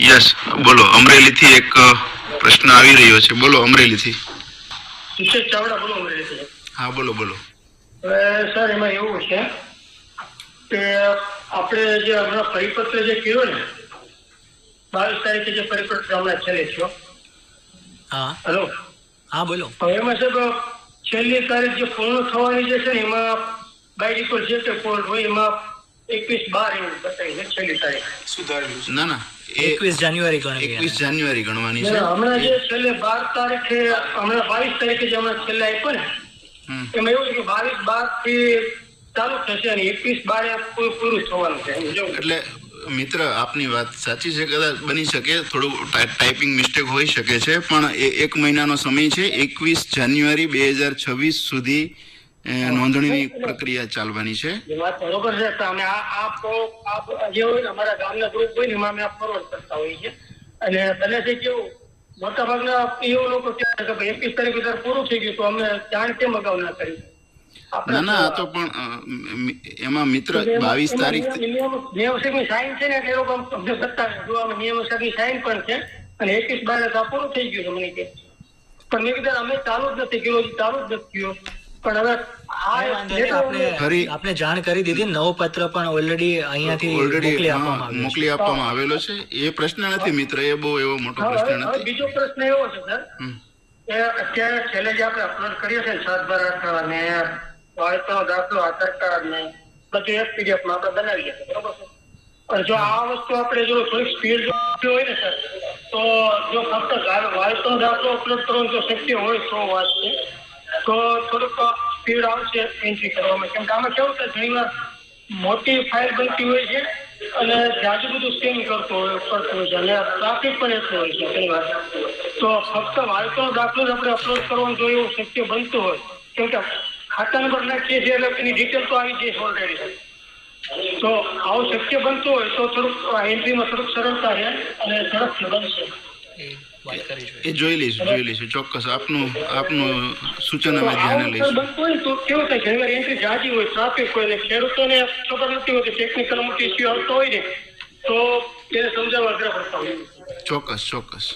Yes બોલો અમરેલીથી એક પ્રશ્ન આવી રહ્યો છે. બોલો અમરેલીથી. ચાવડા બોલો અમરેલીથી. હા બોલો બોલો. હવે સર એમાં એવું છે કે આપણે જે હમણાં પરિપત્ર જે કર્યો ને બાવીસ તારીખે જે પરિપત્ર હમણાં છેલ્લે છો હા. હેલો હા બોલો. હવે એમાં સાહેબ છેલ્લી તારીખ જે પૂર્ણ થવાની જે છે ને એમાં બાય ડિફોલ્ટ જે તે ફોલ્ટ હોય એમાં એકવીસ બાર એવું બતાવી છેલ્લી તારીખ ના ના. એકવીસ જાન્યુઆરી ગણવી એકવીસ જાન્યુઆરી ગણવાની છે. હમણાં જે છેલ્લે બાર તારીખે હમણાં બાવીસ તારીખે જે હમણાં છેલ્લે આપ્યો ને એમાં એવું છે કે બાવીસ બારથી ચાલુ થશે અને એકવીસ બારે પૂરું પૂરું થવાનું છે. એટલે મિત્ર આપની વાત સાચી છે કદાચ બની શકે થોડું ટાઈપિંગ મિસ્ટેક હોઈ શકે છે પણ એ એક મહિનાનો સમય છે એકવીસ જાન્યુઆરી બે હજાર છવ્વીસ સુધી નોંધણીની પ્રક્રિયા ચાલવાની છે. વાત બરોબર છે. અને આ આ જે હોય ને અમારા ગામના ગ્રુપ હોય ને એમાં અમે ફોરવર્ડ કરતા હોઈએ છીએ. અને તને છે કેવું મોટા ભાગના એવો લોકો કહેતા કે ભાઈ એકવીસ તારીખ સુધી પૂરું થઈ ગયું તો અમે જાણ કેમ અગાઉ ના કરી? ના ના આ તો પણ એમાં મિત્ર બાવીસ તારીખ નિયમસરની સાઈન છે ને એ લોકો અમને બતાવે. જો આમાં સાઈન પણ છે અને એકવીસ બાર પૂરું થઈ ગયું છે મને કે. પણ મેં કીધું અમે ચાલુ જ નથી કર્યું ચાલુ જ નથી કર્યું પણ હવે ફરી- આપણે જાણ કરી દીધી નવો પત્ર પણ ઓલરેડી અહીંયાથી ઓલરેડી મોકલી આપવામાં આવેલો છે. એ પ્રશ્ન નથી મિત્ર. એ બહુ એવો મોટો પ્રશ્ન નથી. બીજો પ્રશ્ન એવો છે સર કે અત્યારે છેલ્લે જે આપણે અપલોડ કરીએ છીએ સાત બાર આઠ અને વાળતનો દાખલો આધાર કાર્ડ ને બધું એક PDF માં આપણે બનાવીએ છીએ બરોબર છે? પણ જો આ વસ્તુ આપણે જો થોડીક સ્પીડ હોય ને સર તો જો ફક્ત વાળતો દાખલો અપલોડ કરવાનો જો શક્ય હોય તો વાત છે. તો થોડુંક સ્પીડ આવશે, એન્ટ્રી કરવામાં. કેમ કે આમાં કેવું છે, ઘણીવાર મોટી ફાઇલ બનતી હોય છે અને જાજુ બધું સ્કેન કરતો હોય કરતું હોય છે, અને ટ્રાફિક પણ એટલું હોય છે, ઘણી તો ફક્ત વાળતો દાખલો જ આપણે અપલોડ કરવાનું જોઈએ એવું શક્ય બનતું હોય, કેમ કે ખાતા નંબર નાખીએ છીએ એટલે એની ડિટેલ તો આવી જાય ઓલરેડી તો આવું શક્ય બનતું હોય તો થોડુંક એન્ટ્રીમાં થોડુંક સરળતા રહે અને ઝડપથી બનશે. એ જોઈ લઈશું જોઈ લઈશું. ચોક્કસ આપનું આપનું સૂચન અમે ધ્યાને લઈશું. બનતું હોય તો કેવું થાય ઘણી વાર એન્ટ્રી જાજી હોય ટ્રાફિક હોય ને ખેડૂતોને ખબર નથી હોતી ટેકનિકલ મોટી ઇસ્યુ આવતો હોય ને તો એને સમજાવવા અઘરા પડતા હોય. ચોક્કસ ચોક્કસ.